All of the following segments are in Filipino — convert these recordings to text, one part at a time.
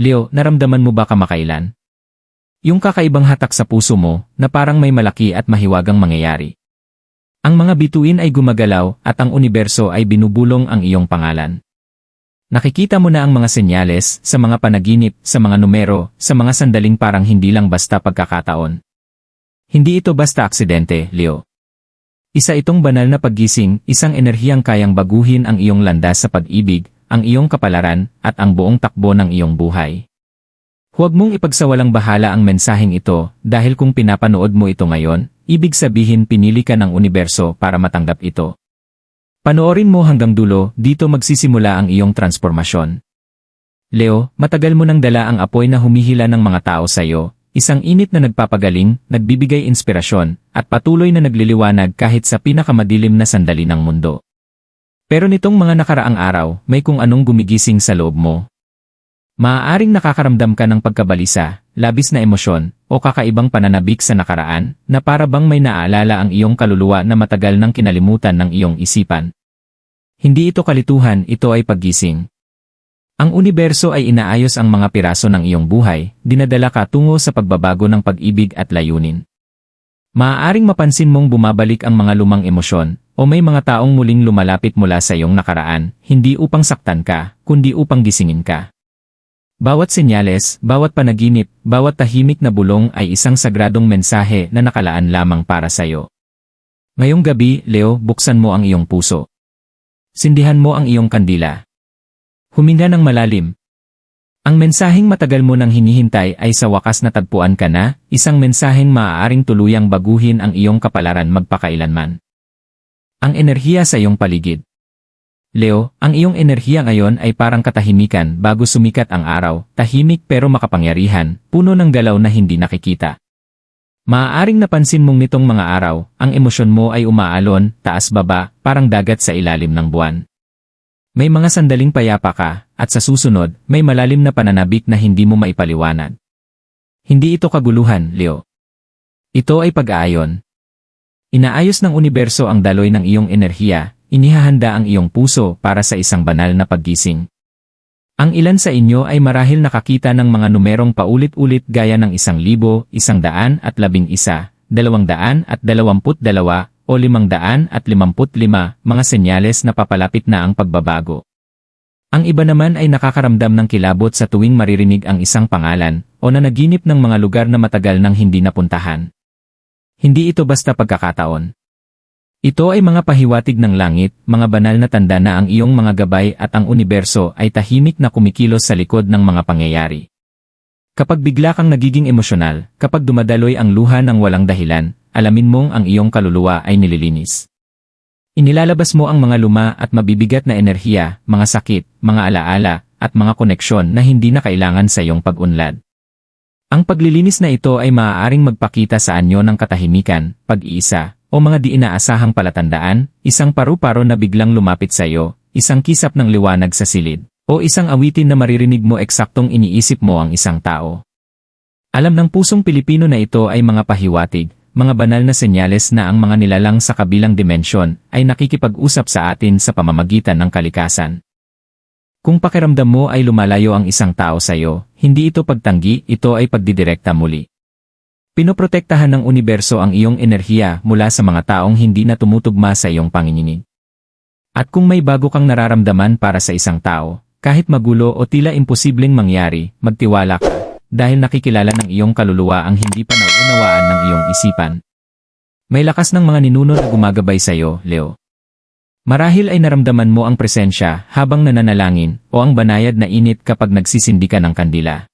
Leo, naramdaman mo ba kamakailan? Yung kakaibang hatak sa puso mo na parang may malaki at mahiwagang mangyayari. Ang mga bituin ay gumagalaw at ang universo ay binubulong ang iyong pangalan. Nakikita mo na ang mga senyales sa mga panaginip, sa mga numero, sa mga sandaling parang hindi lang basta pagkakataon. Hindi ito basta aksidente, Leo. Isa itong banal na paggising, isang enerhiyang kayang baguhin ang iyong landas sa pag-ibig, ang iyong kapalaran, at ang buong takbo ng iyong buhay. Huwag mong ipagsawalang bahala ang mensaheng ito dahil kung pinapanood mo ito ngayon, ibig sabihin pinili ka ng universo para matanggap ito. Panoorin mo hanggang dulo, dito magsisimula ang iyong transformasyon. Leo, matagal mo nang dala ang apoy na humihila ng mga tao sa iyo, isang init na nagpapagaling, nagbibigay inspirasyon, at patuloy na nagliliwanag kahit sa pinakamadilim na sandali ng mundo. Pero nitong mga nakaraang araw, may kung anong gumigising sa loob mo, Maaaring nakakaramdam ka ng pagkabalisa, labis na emosyon, o kakaibang pananabik sa nakaraan, na para bang may naaalala ang iyong kaluluwa na matagal nang kinalimutan ng iyong isipan. Hindi ito kalituhan, ito ay paggising. Ang universo ay inaayos ang mga piraso ng iyong buhay, dinadala ka tungo sa pagbabago ng pag-ibig at layunin. Maaaring mapansin mong bumabalik ang mga lumang emosyon, o may mga taong muling lumalapit mula sa iyong nakaraan, hindi upang saktan ka, kundi upang gisingin ka. Bawat senyales, bawat panaginip, bawat tahimik na bulong ay isang sagradong mensahe na nakalaan lamang para sa iyo. Ngayong gabi, Leo, buksan mo ang iyong puso. Sindihan mo ang iyong kandila. Huminga ng malalim. Ang mensaheng matagal mo nang hinihintay ay sa wakas natagpuan ka na, isang mensaheng maaaring tuluyang baguhin ang iyong kapalaran magpakailanman. Ang enerhiya sa iyong paligid. Leo, ang iyong enerhiya ngayon ay parang katahimikan bago sumikat ang araw, tahimik pero makapangyarihan, puno ng galaw na hindi nakikita. Maaaring napansin mong nitong mga araw, ang emosyon mo ay umaalon, taas-baba, parang dagat sa ilalim ng buwan. May mga sandaling payapa ka, at sa susunod, may malalim na pananabik na hindi mo maipaliwanag. Hindi ito kaguluhan, Leo. Ito ay pag-aayon. Inaayos ng universo ang daloy ng iyong enerhiya, inihahanda ang iyong puso para sa isang banal na paggising. Ang ilan sa inyo ay marahil nakakita ng mga numerong paulit-ulit gaya ng isang libo, isang daan at labing isa, dalawang daan at dalawamput dalawa, o limang daan at limamput lima, mga senyales na papalapit na ang pagbabago. Ang iba naman ay nakakaramdam ng kilabot sa tuwing maririnig ang isang pangalan, o nanaginip ng mga lugar na matagal nang hindi napuntahan. Hindi ito basta pagkakataon. Ito ay mga pahiwatig ng langit, mga banal na tanda na ang iyong mga gabay at ang universo ay tahimik na kumikilos sa likod ng mga pangyayari. Kapag bigla kang nagiging emosyonal, kapag dumadaloy ang luha ng walang dahilan, alamin mong ang iyong kaluluwa ay nililinis. Inilalabas mo ang mga luma at mabibigat na enerhiya, mga sakit, mga alaala, at mga koneksyon na hindi na kailangan sa iyong pag-unlad. Ang paglilinis na ito ay maaaring magpakita sa anyo ng katahimikan, pag-iisa, o mga di inaasahang palatandaan, isang paru-paro na biglang lumapit sa iyo, isang kisap ng liwanag sa silid, o isang awitin na maririnig mo eksaktong iniisip mo ang isang tao. Alam ng pusong Pilipino na ito ay mga pahiwatig, mga banal na senyales na ang mga nilalang sa kabilang dimensyon ay nakikipag-usap sa atin sa pamamagitan ng kalikasan. Kung pakiramdam mo ay lumalayo ang isang tao sa iyo, hindi ito pagtanggi, ito ay pagdidirekta muli. Pinoprotektahan ng universo ang iyong enerhiya mula sa mga taong hindi na tumutugma sa iyong panginginig. At kung may bago kang nararamdaman para sa isang tao, kahit magulo o tila imposibleng mangyari, magtiwala ka, dahil nakikilala ng iyong kaluluwa ang hindi pa naunawaan ng iyong isipan. May lakas ng mga ninuno na gumagabay sa iyo, Leo. Marahil ay naramdaman mo ang presensya habang nananalangin o ang banayad na init kapag nagsisindi ka ng kandila.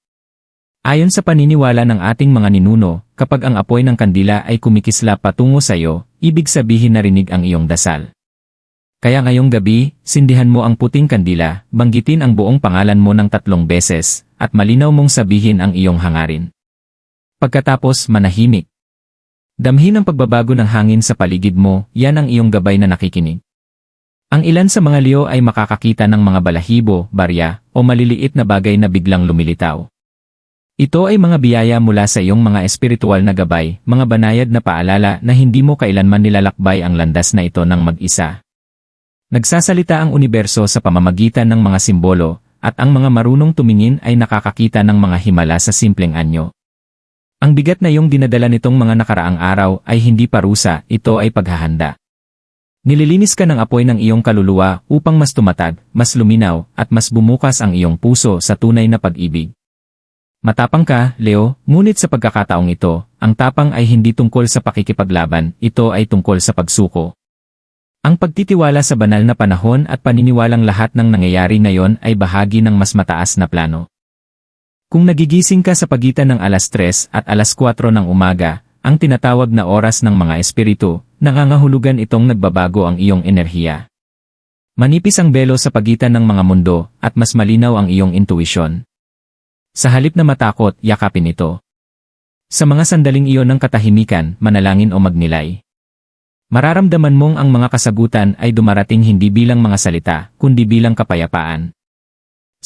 Ayon sa paniniwala ng ating mga ninuno, kapag ang apoy ng kandila ay kumikisla patungo sa iyo, ibig sabihin narinig ang iyong dasal. Kaya ngayong gabi, sindihan mo ang puting kandila, banggitin ang buong pangalan mo ng tatlong beses, at malinaw mong sabihin ang iyong hangarin. Pagkatapos, manahimik. Damhin ang pagbabago ng hangin sa paligid mo, yan ang iyong gabay na nakikinig. Ang ilan sa mga liyo ay makakakita ng mga balahibo, barya, o maliliit na bagay na biglang lumilitaw. Ito ay mga biyaya mula sa iyong mga espiritual na gabay, mga banayad na paalala na hindi mo kailanman nilalakbay ang landas na ito ng mag-isa. Nagsasalita ang universo sa pamamagitan ng mga simbolo, at ang mga marunong tumingin ay nakakakita ng mga himala sa simpleng anyo. Ang bigat na iyong dinadala nitong mga nakaraang araw ay hindi parusa, ito ay paghahanda. Nililinis ka ng apoy ng iyong kaluluwa upang mas tumatag, mas luminaw, at mas bumukas ang iyong puso sa tunay na pag-ibig. Matapang ka, Leo, ngunit sa pagkakataong ito, ang tapang ay hindi tungkol sa pakikipaglaban, ito ay tungkol sa pagsuko. Ang pagtitiwala sa banal na panahon at paniniwalang lahat ng nangyayari ngayon ay bahagi ng mas mataas na plano. Kung nagigising ka sa pagitan ng alas 3 at alas 4 ng umaga, ang tinatawag na oras ng mga espiritu, nangangahulugan itong nagbabago ang iyong enerhiya. Manipis ang belo sa pagitan ng mga mundo at mas malinaw ang iyong intuisyon. Sa halip na matakot, yakapin ito. Sa mga sandaling iyon ng katahimikan, manalangin o magnilay. Mararamdaman mong ang mga kasagutan ay dumarating hindi bilang mga salita, kundi bilang kapayapaan.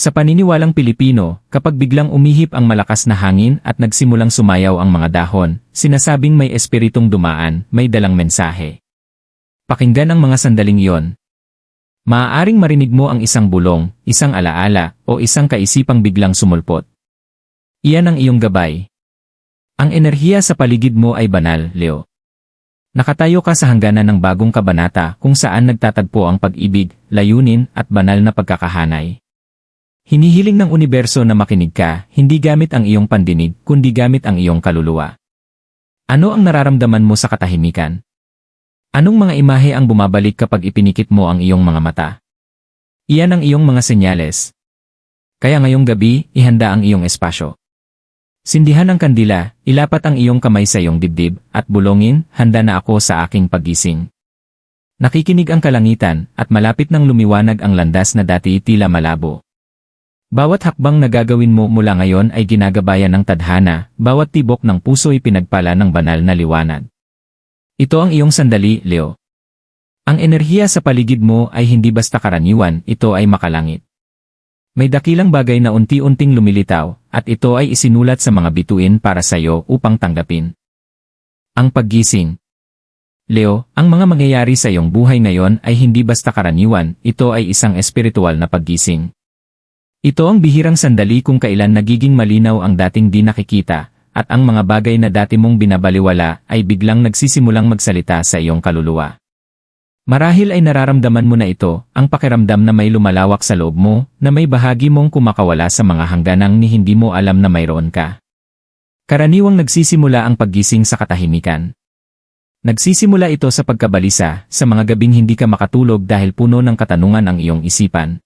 Sa paniniwalang Pilipino, kapag biglang umihip ang malakas na hangin at nagsimulang sumayaw ang mga dahon, sinasabing may espiritong dumaan, may dalang mensahe. Pakinggan ang mga sandaling iyon. Maaaring marinig mo ang isang bulong, isang alaala, o isang kaisipang biglang sumulpot. Iyan ang iyong gabay. Ang enerhiya sa paligid mo ay banal, Leo. Nakatayo ka sa hangganan ng bagong kabanata kung saan nagtatagpo ang pag-ibig, layunin, at banal na pagkakahanay. Hinihiling ng universo na makinig ka, hindi gamit ang iyong pandinig, kundi gamit ang iyong kaluluwa. Ano ang nararamdaman mo sa katahimikan? Anong mga imahe ang bumabalik kapag ipinikit mo ang iyong mga mata? Iyan ang iyong mga senyales. Kaya ngayong gabi, ihanda ang iyong espasyo. Sindihan ang kandila, ilapat ang iyong kamay sa iyong dibdib, at bulongin, handa na ako sa aking pagising. Nakikinig ang kalangitan, at malapit nang lumiwanag ang landas na dati tila malabo. Bawat hakbang na gagawin mo mula ngayon ay ginagabayan ng tadhana, bawat tibok ng puso'y pinagpala ng banal na liwanag. Ito ang iyong sandali, Leo. Ang enerhiya sa paligid mo ay hindi basta karaniwan, ito ay makalangit. May dakilang bagay na unti-unting lumilitaw, at ito ay isinulat sa mga bituin para sa iyo upang tanggapin. Ang paggising Leo, ang mga mangyayari sa iyong buhay ngayon ay hindi basta karaniwan, ito ay isang espiritual na paggising. Ito ang bihirang sandali kung kailan nagiging malinaw ang dating di nakikita, at ang mga bagay na dati mong binabaliwala ay biglang nagsisimulang magsalita sa iyong kaluluwa. Marahil ay nararamdaman mo na ito, ang pakiramdam na may lumalawak sa loob mo, na may bahagi mong kumakawala sa mga hangganang ni hindi mo alam na mayroon ka. Karaniwang nagsisimula ang paggising sa katahimikan. Nagsisimula ito sa pagkabalisa, sa mga gabing hindi ka makatulog dahil puno ng katanungan ang iyong isipan,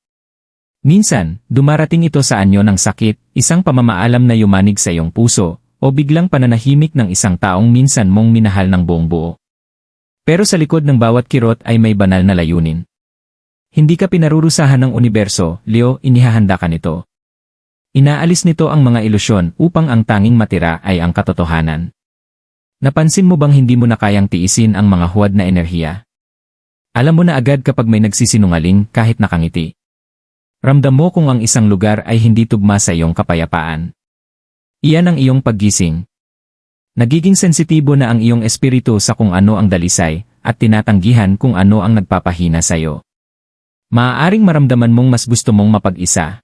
Minsan, dumarating ito sa anyo ng sakit, isang pamamaalam na yumanig sa iyong puso, o biglang pananahimik ng isang taong minsan mong minahal ng buong buo. Pero sa likod ng bawat kirot ay may banal na layunin. Hindi ka pinarurusahan ng universo, Leo, inihahanda ka nito. Inaalis nito ang mga ilusyon upang ang tanging matira ay ang katotohanan. Napansin mo bang hindi mo na kayang tiisin ang mga huwad na enerhiya? Alam mo na agad kapag may nagsisinungaling kahit nakangiti. Ramdam mo kung ang isang lugar ay hindi tugma sa iyong kapayapaan. Iyan ang iyong paggising. Nagiging sensitibo na ang iyong espiritu sa kung ano ang dalisay, at tinatanggihan kung ano ang nagpapahina sa iyo. Maaaring maramdaman mong mas gusto mong mapag-isa.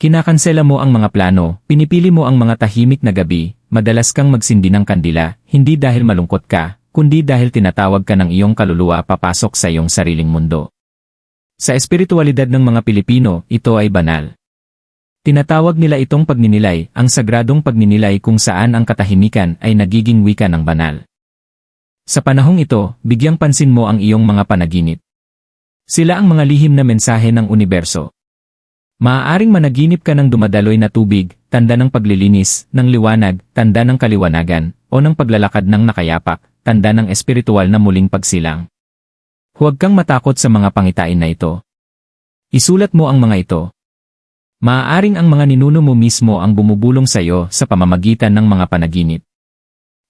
Kinakansela mo ang mga plano, pinipili mo ang mga tahimik na gabi, madalas kang magsindi ng kandila, hindi dahil malungkot ka, kundi dahil tinatawag ka ng iyong kaluluwa papasok sa iyong sariling mundo. Sa espiritualidad ng mga Pilipino, ito ay banal. Tinatawag nila itong pagninilay, ang sagradong pagninilay kung saan ang katahimikan ay nagiging wika ng banal. Sa panahong ito, bigyang pansin mo ang iyong mga panaginip. Sila ang mga lihim na mensahe ng universo. Maaaring managinip ka ng dumadaloy na tubig, tanda ng paglilinis, ng liwanag, tanda ng kaliwanagan, o ng paglalakad ng nakayapak, tanda ng espiritual na muling pagsilang. Huwag kang matakot sa mga pangitain na ito. Isulat mo ang mga ito. Maaaring ang mga ninuno mo mismo ang bumubulong sa iyo sa pamamagitan ng mga panaginip.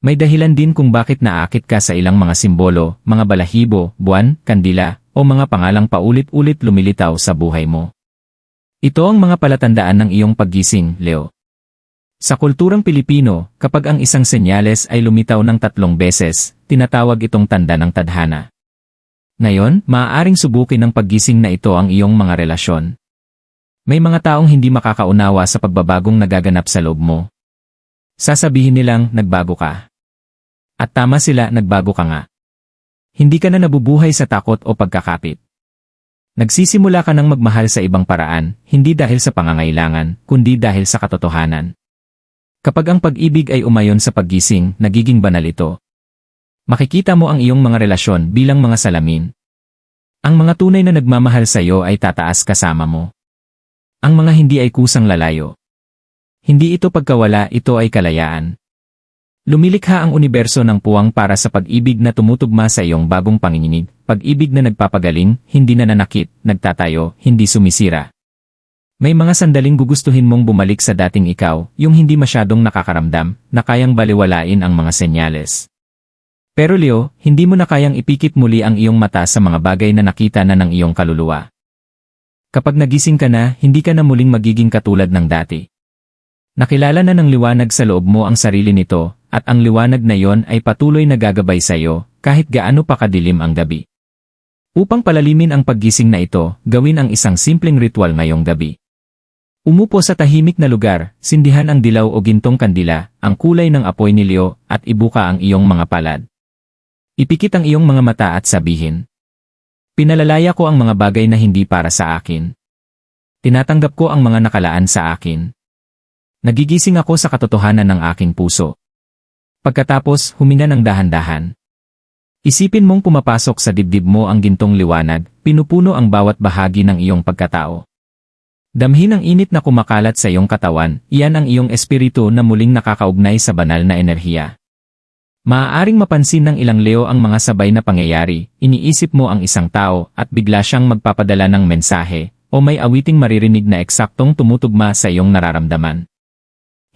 May dahilan din kung bakit naakit ka sa ilang mga simbolo, mga balahibo, buwan, kandila, o mga pangalang paulit-ulit lumilitaw sa buhay mo. Ito ang mga palatandaan ng iyong paggising, Leo. Sa kulturang Pilipino, kapag ang isang senyales ay lumitaw ng tatlong beses, tinatawag itong tanda ng tadhana. Ngayon, maaaring subukin ng paggising na ito ang iyong mga relasyon. May mga taong hindi makakaunawa sa pagbabagong nagaganap sa loob mo. Sasabihin nilang nagbago ka. At tama sila, nagbago ka nga. Hindi ka na nabubuhay sa takot o pagkakapit. Nagsisimula ka ng magmahal sa ibang paraan, hindi dahil sa pangangailangan, kundi dahil sa katotohanan. Kapag ang pag-ibig ay umayon sa paggising, nagiging banal ito. Makikita mo ang iyong mga relasyon bilang mga salamin. Ang mga tunay na nagmamahal sa iyo ay tataas kasama mo. Ang mga hindi ay kusang lalayo. Hindi ito pagkawala, ito ay kalayaan. Lumilikha ang universo ng puwang para sa pag-ibig na tumutugma sa iyong bagong panginginig, pag-ibig na nagpapagaling, hindi nananakit, nagtatayo, hindi sumisira. May mga sandaling gugustuhin mong bumalik sa dating ikaw, yung hindi masyadong nakakaramdam, na kayang baliwalain ang mga senyales. Pero Leo, hindi mo na kayang ipikit muli ang iyong mata sa mga bagay na nakita na ng iyong kaluluwa. Kapag nagising ka na, hindi ka na muling magiging katulad ng dati. Nakilala na ng liwanag sa loob mo ang sarili nito, at ang liwanag na yon ay patuloy na gagabay sa iyo, kahit gaano pa kadilim ang gabi. Upang palalimin ang paggising na ito, gawin ang isang simpleng ritual ngayong gabi. Umupo sa tahimik na lugar, sindihan ang dilaw o gintong kandila, ang kulay ng apoy ni Leo, at ibuka ang iyong mga palad. Ipikit ang iyong mga mata at sabihin. Pinalalaya ko ang mga bagay na hindi para sa akin. Tinatanggap ko ang mga nakalaan sa akin. Nagigising ako sa katotohanan ng aking puso. Pagkatapos, huminga ng dahan-dahan. Isipin mong pumapasok sa dibdib mo ang gintong liwanag, pinupuno ang bawat bahagi ng iyong pagkatao. Damhin ang init na kumakalat sa iyong katawan, iyan ang iyong espiritu na muling nakakaugnay sa banal na enerhiya. Maaaring mapansin ng ilang leo ang mga sabay na pangyayari, iniisip mo ang isang tao at bigla siyang magpapadala ng mensahe, o may awiting maririnig na eksaktong tumutugma sa iyong nararamdaman.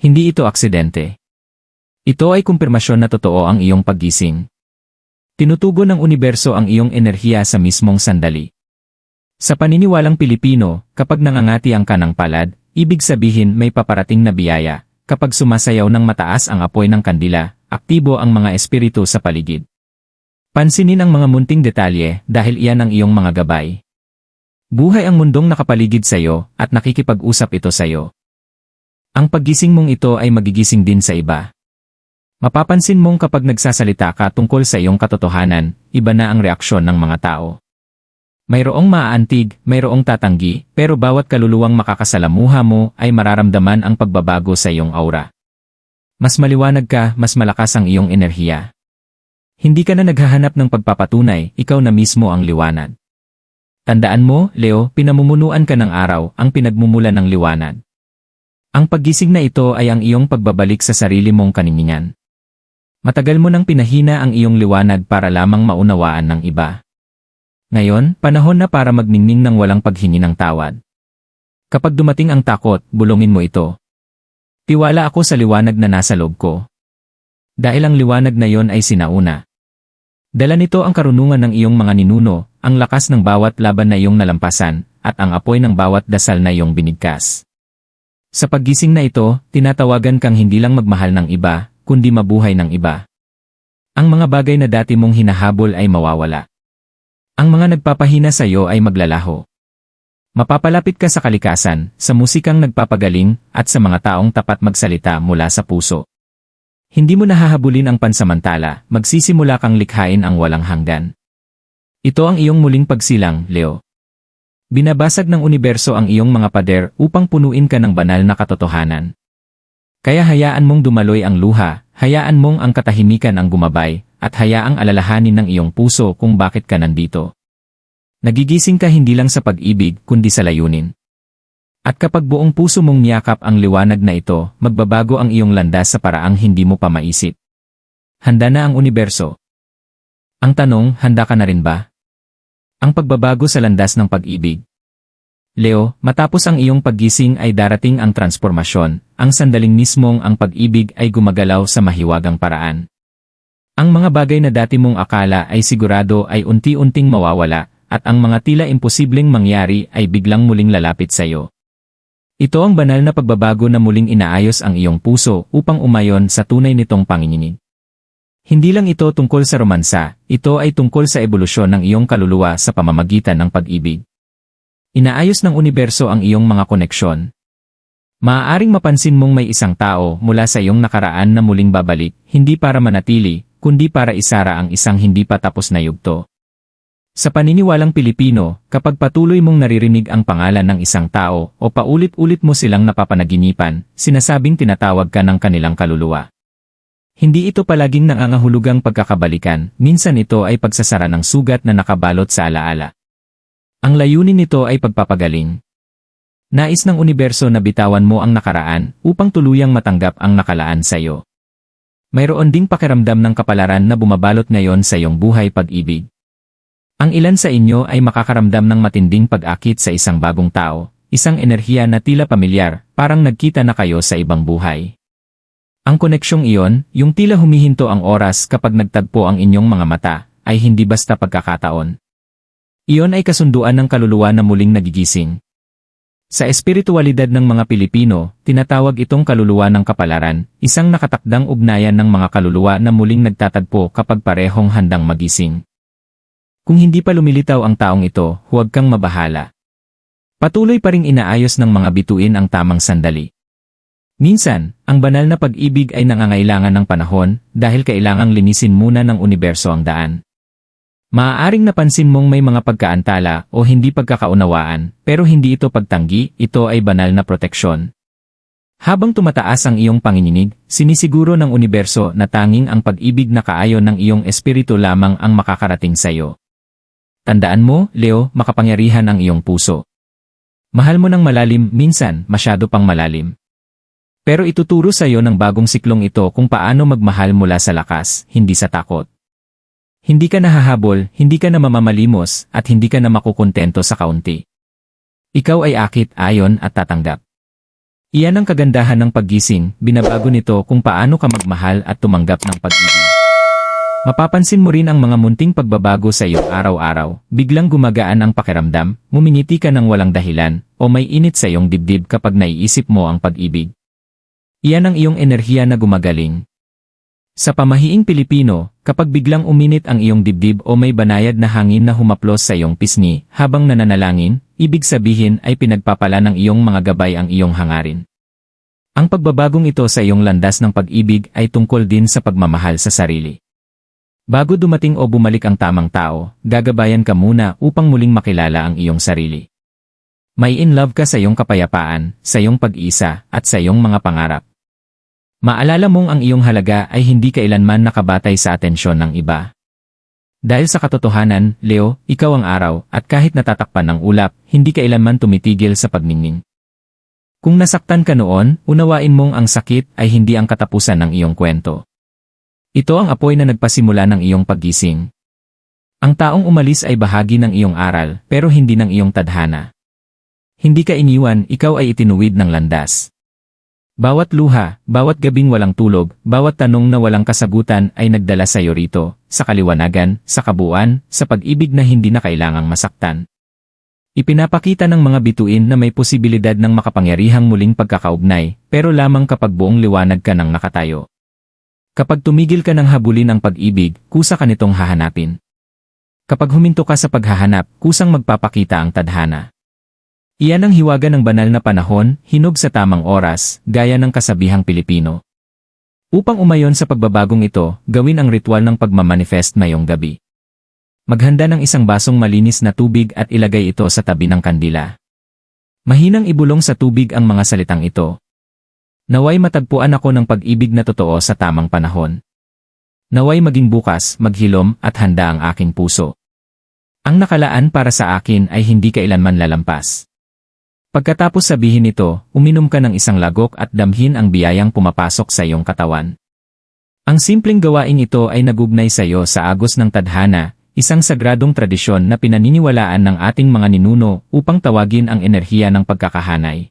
Hindi ito aksidente. Ito ay kumpirmasyon na totoo ang iyong paggising. Tinutugon ng universo ang iyong enerhiya sa mismong sandali. Sa paniniwalang Pilipino, kapag nangangati ang kanang palad, ibig sabihin may paparating na biyaya. Kapag sumasayaw ng mataas ang apoy ng kandila, aktibo ang mga espiritu sa paligid. Pansinin ang mga munting detalye dahil iyan ang iyong mga gabay. Buhay ang mundong nakapaligid sa iyo at nakikipag-usap ito sa iyo. Ang paggising mong ito ay magigising din sa iba. Mapapansin mong kapag nagsasalita ka tungkol sa iyong katotohanan, iba na ang reaksyon ng mga tao. Mayroong maaantig, mayroong tatanggi, pero bawat kaluluwang makakasalamuha mo ay mararamdaman ang pagbabago sa iyong aura. Mas maliwanag ka, mas malakas ang iyong enerhiya. Hindi ka na naghahanap ng pagpapatunay, ikaw na mismo ang liwanag. Tandaan mo, Leo, pinamumunuan ka ng araw, ang pinagmumulan ng liwanag. Ang paggising na ito ay ang iyong pagbabalik sa sarili mong kaniningan. Matagal mo nang pinahina ang iyong liwanag para lamang maunawaan ng iba. Ngayon, panahon na para magningning ng walang paghingi ng tawad. Kapag dumating ang takot, bulongin mo ito. Tiwala ako sa liwanag na nasa loob ko. Dahil ang liwanag na yon ay sinauna. Dala nito ang karunungan ng iyong mga ninuno, ang lakas ng bawat laban na iyong nalampasan, at ang apoy ng bawat dasal na iyong binigkas. Sa paggising na ito, tinatawagan kang hindi lang magmahal ng iba, kundi mabuhay ng iba. Ang mga bagay na dati mong hinahabol ay mawawala. Ang mga nagpapahina sa iyo ay maglalaho. Mapapalapit ka sa kalikasan, sa musikang nagpapagaling, at sa mga taong tapat magsalita mula sa puso. Hindi mo nahahabulin ang pansamantala, magsisimula kang likhain ang walang hanggan. Ito ang iyong muling pagsilang, Leo. Binabasag ng universo ang iyong mga pader upang punuin ka ng banal na katotohanan. Kaya hayaan mong dumaloy ang luha, hayaan mong ang katahimikan ang gumabay, at hayaang alalahanin ng iyong puso kung bakit ka nandito. Nagigising ka hindi lang sa pag-ibig kundi sa layunin. At kapag buong puso mong niyakap ang liwanag na ito, magbabago ang iyong landas sa paraang hindi mo pa maisip. Handa na ang universo. Ang tanong, handa ka na rin ba? Ang pagbabago sa landas ng pag-ibig. Leo, matapos ang iyong paggising ay darating ang transformasyon, ang sandaling mismong ang pag-ibig ay gumagalaw sa mahiwagang paraan. Ang mga bagay na dati mong akala ay sigurado ay unti-unting mawawala, at ang mga tila imposibleng mangyari ay biglang muling lalapit sa iyo. Ito ang banal na pagbabago na muling inaayos ang iyong puso upang umayon sa tunay nitong panginginig. Hindi lang ito tungkol sa romansa, ito ay tungkol sa ebolusyon ng iyong kaluluwa sa pamamagitan ng pag-ibig. Inaayos ng universo ang iyong mga koneksyon. Maaaring mapansin mong may isang tao mula sa iyong nakaraan na muling babalik, hindi para manatili, kundi para isara ang isang hindi pa tapos na yugto. Sa paniniwalang Pilipino, kapag patuloy mong naririnig ang pangalan ng isang tao o paulit-ulit mo silang napapanaginipan, sinasabing tinatawag ka ng kanilang kaluluwa. Hindi ito palaging nangangahulugang pagkakabalikan, minsan ito ay pagsasara ng sugat na nakabalot sa alaala. Ang layunin nito ay pagpapagaling. Nais ng universo na bitawan mo ang nakaraan upang tuluyang matanggap ang nakalaan sa iyo. Mayroon ding pakiramdam ng kapalaran na bumabalot ngayon sa iyong buhay pag-ibig. Ang ilan sa inyo ay makakaramdam ng matinding pag-akit sa isang bagong tao, isang enerhiya na tila pamilyar, parang nagkita na kayo sa ibang buhay. Ang koneksyong iyon, yung tila humihinto ang oras kapag nagtagpo ang inyong mga mata, ay hindi basta pagkakataon. Iyon ay kasunduan ng kaluluwa na muling nagigising, sa espiritualidad ng mga Pilipino, tinatawag itong kaluluwa ng kapalaran, isang nakatakdang ugnayan ng mga kaluluwa na muling nagtatagpo kapag parehong handang magising. Kung hindi pa lumilitaw ang taong ito, huwag kang mabahala. Patuloy pa ring inaayos ng mga bituin ang tamang sandali. Minsan, ang banal na pag-ibig ay nangangailangan ng panahon dahil kailangang linisin muna ng universo ang daan. Maaaring napansin mong may mga pagkaantala o hindi pagkakaunawaan, pero hindi ito pagtanggi, ito ay banal na proteksyon. Habang tumataas ang iyong panginginig, sinisiguro ng universo na tanging ang pag-ibig na kaayon ng iyong espiritu lamang ang makakarating sa iyo. Tandaan mo, Leo, makapangyarihan ang iyong puso. Mahal mo ng malalim, minsan, masyado pang malalim. Pero ituturo sa iyo ng bagong siklong ito kung paano magmahal mula sa lakas, hindi sa takot. Hindi ka nahahabol, hindi ka na mamamalimos, at hindi ka na makukontento sa kaunti. Ikaw ay akit, ayon at tatanggap. Iyan ang kagandahan ng paggising, binabago nito kung paano ka magmahal at tumanggap ng pag-ibig. Mapapansin mo rin ang mga munting pagbabago sa iyo araw-araw, biglang gumagaan ang pakiramdam, mumingiti ka ng walang dahilan, o may init sa iyong dibdib kapag naiisip mo ang pag-ibig. Iyan ang iyong enerhiya na gumagaling, sa pamahiing Pilipino, kapag biglang uminit ang iyong dibdib o may banayad na hangin na humaplos sa iyong pisngi habang nananalangin, ibig sabihin ay pinagpapala ng iyong mga gabay ang iyong hangarin. Ang pagbabagong ito sa iyong landas ng pag-ibig ay tungkol din sa pagmamahal sa sarili. Bago dumating o bumalik ang tamang tao, gagabayan ka muna upang muling makilala ang iyong sarili. May in love ka sa iyong kapayapaan, sa iyong pag-isa, at sa iyong mga pangarap. Maalala mong ang iyong halaga ay hindi kailanman nakabatay sa atensyon ng iba. Dahil sa katotohanan, Leo, ikaw ang araw, at kahit natatakpan ng ulap, hindi kailanman tumitigil sa pagningning. Kung nasaktan ka noon, unawain mong ang sakit ay hindi ang katapusan ng iyong kwento. Ito ang apoy na nagpasimula ng iyong paggising. Ang taong umalis ay bahagi ng iyong aral, pero hindi ng iyong tadhana. Hindi ka iniwan, ikaw ay itinuwid ng landas. Bawat luha, bawat gabing walang tulog, bawat tanong na walang kasagutan ay nagdala sa iyo rito, sa kaliwanagan, sa kabuuan, sa pag-ibig na hindi na kailangang masaktan. Ipinapakita ng mga bituin na may posibilidad ng makapangyarihang muling pagkakaugnay, pero lamang kapag buong liwanag ka nang nakatayo. Kapag tumigil ka ng habulin ang pag-ibig, kusa ka nitong hahanapin. Kapag huminto ka sa paghahanap, kusang magpapakita ang tadhana. Iyan ang hiwaga ng banal na panahon, hinog sa tamang oras, gaya ng kasabihang Pilipino. Upang umayon sa pagbabagong ito, gawin ang ritual ng pagmamanifest ngayong gabi. Maghanda ng isang basong malinis na tubig at ilagay ito sa tabi ng kandila. Mahinang ibulong sa tubig ang mga salitang ito. Naway matagpuan ako ng pag-ibig na totoo sa tamang panahon. Naway maging bukas, maghilom at handa ang aking puso. Ang nakalaan para sa akin ay hindi kailanman lalampas. Pagkatapos sabihin ito, uminom ka ng isang lagok at damhin ang biyayang pumapasok sa iyong katawan. Ang simpleng gawain ito ay nagugnay sa iyo sa agos ng tadhana, isang sagradong tradisyon na pinaniniwalaan ng ating mga ninuno upang tawagin ang enerhiya ng pagkakahanay.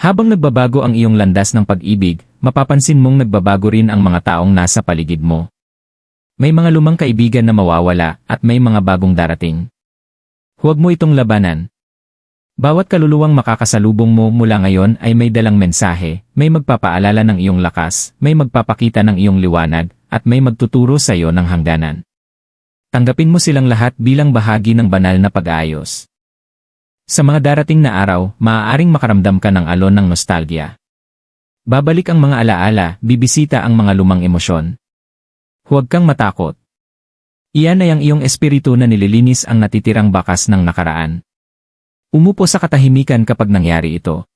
Habang nagbabago ang iyong landas ng pag-ibig, mapapansin mong nagbabago rin ang mga taong nasa paligid mo. May mga lumang kaibigan na mawawala at may mga bagong darating. Huwag mo itong labanan, bawat kaluluwang makakasalubong mo mula ngayon ay may dalang mensahe, may magpapaalala ng iyong lakas, may magpapakita ng iyong liwanag, at may magtuturo sa iyo ng hangganan. Tanggapin mo silang lahat bilang bahagi ng banal na pag-aayos. Sa mga darating na araw, maaaring makaramdam ka ng alon ng nostalgia. Babalik ang mga alaala, bibisita ang mga lumang emosyon. Huwag kang matakot. Iyan ay ang iyong espiritu na nililinis ang natitirang bakas ng nakaraan. Umupo sa katahimikan kapag nangyari ito.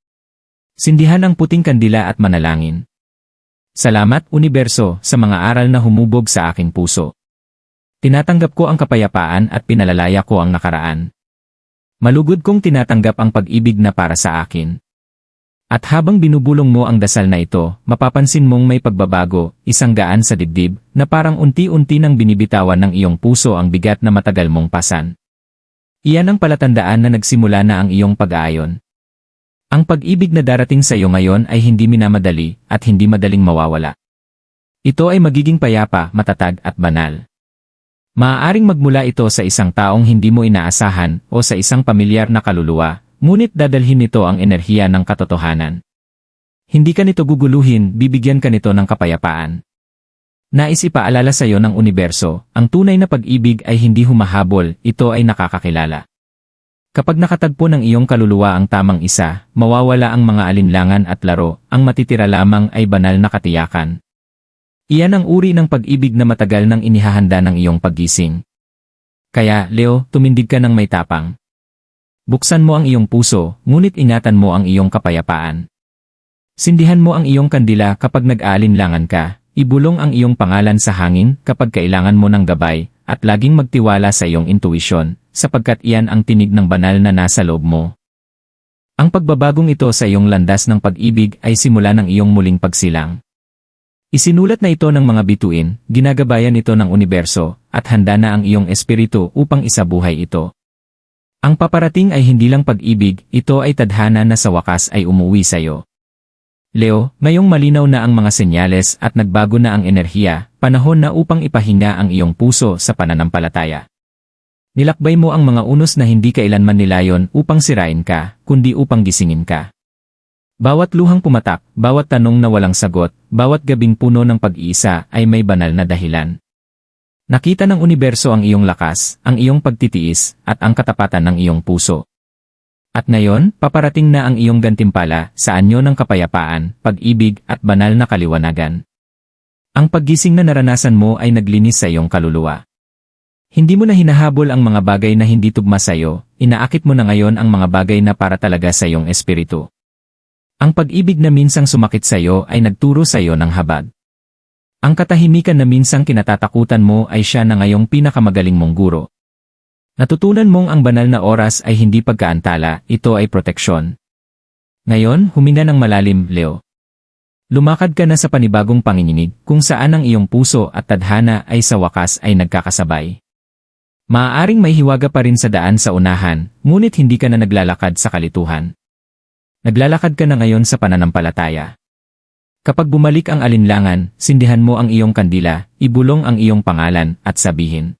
Sindihan ang puting kandila at manalangin. Salamat, Universo, sa mga aral na humubog sa aking puso. Tinatanggap ko ang kapayapaan at pinalalaya ko ang nakaraan. Malugod kong tinatanggap ang pag-ibig na para sa akin. At habang binubulong mo ang dasal na ito, mapapansin mong may pagbabago, isang gaan sa dibdib, na parang unti-unti nang binibitawan ng iyong puso ang bigat na matagal mong pasan. Iyan ang palatandaan na nagsimula na ang iyong pag-aayon. Ang pag-ibig na darating sa iyo ngayon ay hindi minamadali at hindi madaling mawawala. Ito ay magiging payapa, matatag at banal. Maaaring magmula ito sa isang taong hindi mo inaasahan o sa isang pamilyar na kaluluwa, ngunit dadalhin nito ang enerhiya ng katotohanan. Hindi ka nito guguluhin, bibigyan ka nito ng kapayapaan. Nais ipaalala sa iyo ng universo, ang tunay na pag-ibig ay hindi humahabol, ito ay nakakakilala. Kapag nakatagpo ng iyong kaluluwa ang tamang isa, mawawala ang mga alinlangan at laro, ang matitira lamang ay banal na katiyakan. Iyan ang uri ng pag-ibig na matagal nang inihahanda ng iyong paggising. Kaya, Leo, tumindig ka ng may tapang. Buksan mo ang iyong puso, ngunit ingatan mo ang iyong kapayapaan. Sindihan mo ang iyong kandila kapag nag-aalinlangan ka, ibulong ang iyong pangalan sa hangin kapag kailangan mo ng gabay, at laging magtiwala sa iyong intuisyon, sapagkat iyan ang tinig ng banal na nasa loob mo. Ang pagbabagong ito sa iyong landas ng pag-ibig ay simula ng iyong muling pagsilang. Isinulat na ito ng mga bituin, ginagabayan ito ng universo, at handa na ang iyong espiritu upang isabuhay ito. Ang paparating ay hindi lang pag-ibig, ito ay tadhana na sa wakas ay umuwi sa iyo. Leo, ngayong malinaw na ang mga senyales at nagbago na ang enerhiya, panahon na upang ipahinga ang iyong puso sa pananampalataya. Nilakbay mo ang mga unos na hindi kailanman nilayon upang sirain ka, kundi upang gisingin ka. Bawat luhang pumatak, bawat tanong na walang sagot, bawat gabing puno ng pag-iisa ay may banal na dahilan. Nakita ng universo ang iyong lakas, ang iyong pagtitiis, at ang katapatan ng iyong puso. At ngayon, paparating na ang iyong gantimpala sa anyo ng kapayapaan, pag-ibig, at banal na kaliwanagan. Ang paggising na naranasan mo ay naglinis sa iyong kaluluwa. Hindi mo na hinahabol ang mga bagay na hindi tugma sa iyo, inaakit mo na ngayon ang mga bagay na para talaga sa iyong espiritu. Ang pag-ibig na minsang sumakit sa iyo ay nagturo sa iyo ng habag. Ang katahimikan na minsang kinatatakutan mo ay siya na ngayong pinakamagaling mong guro. Natutunan mong ang banal na oras ay hindi pagkaantala, ito ay proteksyon. Ngayon, huminga ng malalim, Leo. Lumakad ka na sa panibagong panginginig kung saan ang iyong puso at tadhana ay sa wakas ay nagkakasabay. Maaaring may hiwaga pa rin sa daan sa unahan, ngunit hindi ka na naglalakad sa kalituhan. Naglalakad ka na ngayon sa pananampalataya. Kapag bumalik ang alinlangan, sindihan mo ang iyong kandila, ibulong ang iyong pangalan, at sabihin.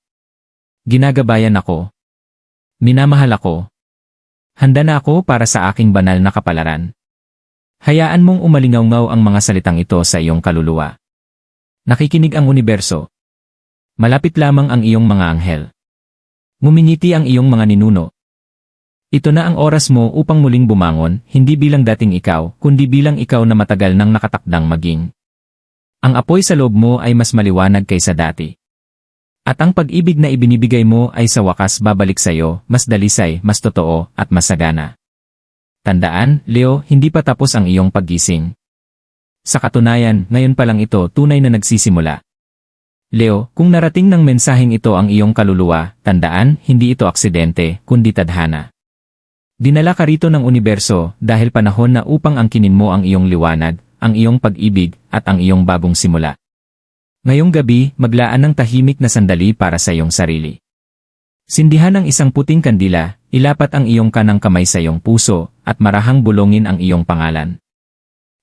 Ginagabayan ako. Minamahal ako. Handa na ako para sa aking banal na kapalaran. Hayaan mong umalingaw ang mga salitang ito sa iyong kaluluwa. Nakikinig ang universo. Malapit lamang ang iyong mga anghel. Ngumingiti ang iyong mga ninuno, ito na ang oras mo upang muling bumangon, hindi bilang dating ikaw, kundi bilang ikaw na matagal nang nakatakdang maging. Ang apoy sa loob mo ay mas maliwanag kaysa dati. At ang pag-ibig na ibinibigay mo ay sa wakas babalik sa iyo, mas dalisay, mas totoo, at mas sagana. Tandaan, Leo, hindi pa tapos ang iyong paggising. Sa katunayan, ngayon pa lang ito tunay na nagsisimula. Leo, kung narating ng mensaheng ito ang iyong kaluluwa, tandaan, hindi ito aksidente, kundi tadhana. Dinala ka rito ng universo dahil panahon na upang angkinin mo ang iyong liwanag, ang iyong pag-ibig, at ang iyong bagong simula. Ngayong gabi, maglaan ng tahimik na sandali para sa iyong sarili. Sindihan ang isang puting kandila, ilapat ang iyong kanang kamay sa iyong puso, at marahang bulongin ang iyong pangalan.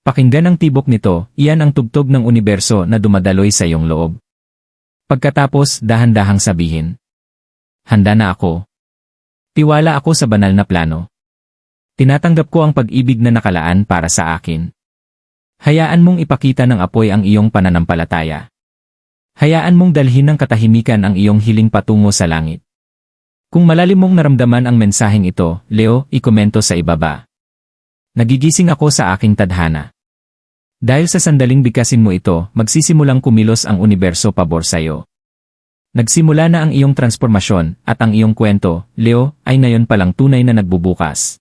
Pakinggan ang tibok nito, iyan ang tugtog ng universo na dumadaloy sa iyong loob. Pagkatapos, dahan-dahang sabihin. Handa na ako. Tiwala ako sa banal na plano. Tinatanggap ko ang pag-ibig na nakalaan para sa akin. Hayaan mong ipakita ng apoy ang iyong pananampalataya. Hayaan mong dalhin ng katahimikan ang iyong hiling patungo sa langit. Kung malalim mong naramdaman ang mensaheng ito, Leo, ikomento sa ibaba. Nagigising ako sa aking tadhana. Dahil sa sandaling bigkasin mo ito, magsisimulang kumilos ang universo pabor sa'yo. Nagsimula na ang iyong transformasyon, at ang iyong kwento, Leo, ay ngayon palang tunay na nagbubukas.